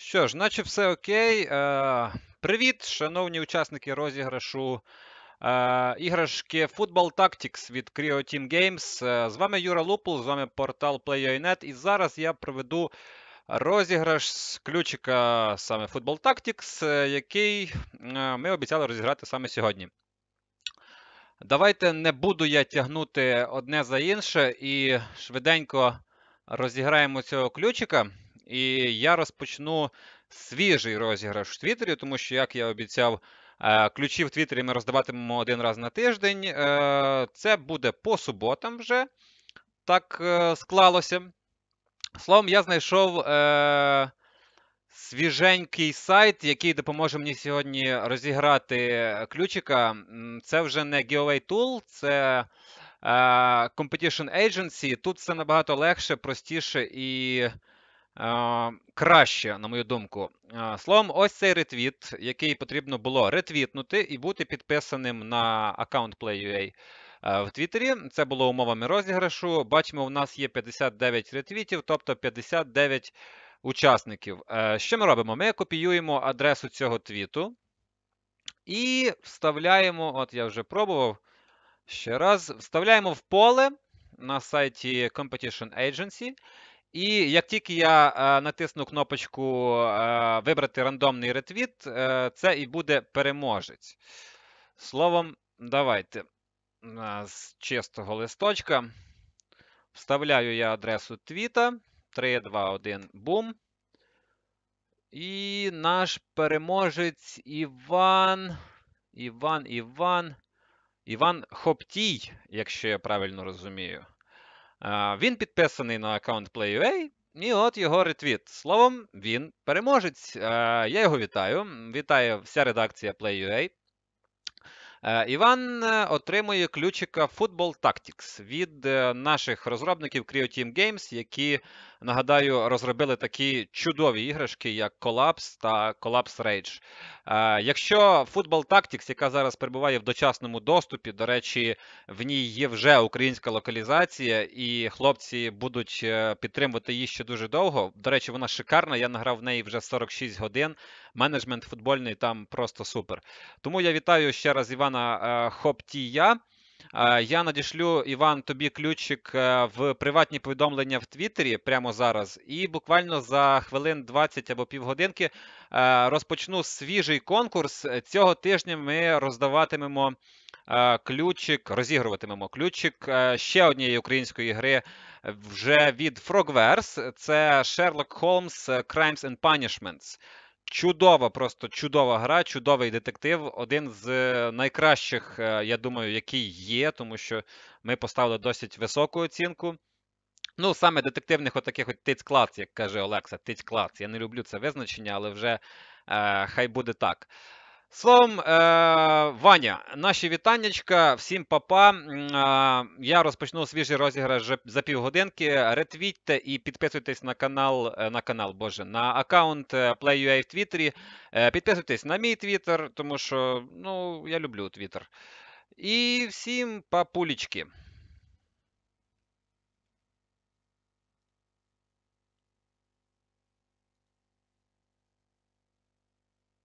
Що ж, наче все окей. Е, Привіт, шановні учасники розіграшу е, іграшки Football Tactics від Creo Team Games. Е, З вами Юра Лупул, з вами портал Play.ua.net. І зараз я проведу розіграш з ключика саме Football Tactics, е, який е, ми обіцяли розіграти саме сьогодні. Давайте не буду я тягнути одне за інше і швиденько розіграємо цього ключика. І я розпочну свіжий розіграш в Твіттері, тому що, як я обіцяв, е, ключі в Твіттері ми роздаватимемо один раз на тиждень. Е, Це буде по суботам вже. Так е, склалося. Словом, я знайшов свіженький сайт, який допоможе мені сьогодні розіграти ключика. Це вже не Giveaway Tool, це Competition Agency. Тут все набагато легше, простіше і краще, на мою думку. Словом, ось цей ретвіт, який потрібно було ретвітнути і бути підписаним на аккаунт Play.ua в Твіттері. Це було умовами розіграшу. Бачимо, у нас є 59 ретвітів, тобто 59 учасників. Що ми робимо? Ми копіюємо адресу цього твіту і вставляємо, от я вже пробував ще раз, вставляємо в поле на сайті Competition Agency. І як тільки я е, натисну кнопочку е, Вибрати рандомний ретвіт, е, це і буде переможець. Словом, давайте з чистого листочка. Вставляю я адресу твіта. 3, 2, 1, бум. І наш переможець Іван. Іван, Іван. Іван Хоптій, якщо я правильно розумію. Він підписаний на аккаунт Play.ua, і от його ретвіт. Словом, він переможець. Я його вітаю. Вітаю вся редакція Play.ua. Іван е, отримує ключика Football Tactics від е, наших розробників Creo Team Games, які, нагадаю, розробили такі чудові іграшки, як Collapse та Rage. Е, Якщо Football Tactics, яка зараз перебуває в дочасному доступі, до речі, в ній є вже українська локалізація, і хлопці будуть е, підтримувати її ще дуже довго. До речі, вона шикарна. Я награв в неї вже 46 годин. Менеджмент футбольний там просто супер. Тому я вітаю ще раз Івана е, Хоптія. Е, Я надішлю Іван тобі ключик е, в приватні повідомлення в Твіттері прямо зараз, і буквально за хвилин 20 або півгодинки е, розпочну свіжий конкурс. Цього тижня ми роздаватимемо ключик, розігруватимемо ключик ще однієї української гри вже від Frogverse. Це Sherlock Holmes Crimes and Punishments. Чудова, просто чудова гра, чудовий детектив. Один з е, найкращих, е, я думаю, який є, тому що ми поставили досить високу оцінку. Ну, саме детективних отаких от тиць клац, як каже Олекса, тиць клац. Я не люблю це визначення, але вже е, хай буде так. Словом, е, Ваня, наші вітаннячка, всім папа. Е, Я розпочну свіжий розіграш за півгодинки. Ретвітьте і підписуйтесь на канал, е, на канал, боже, на аккаунт Play.ua в Твіттері. Підписуйтесь на мій Твіттер, тому що ну, я люблю Твіттер. І всім папулічки.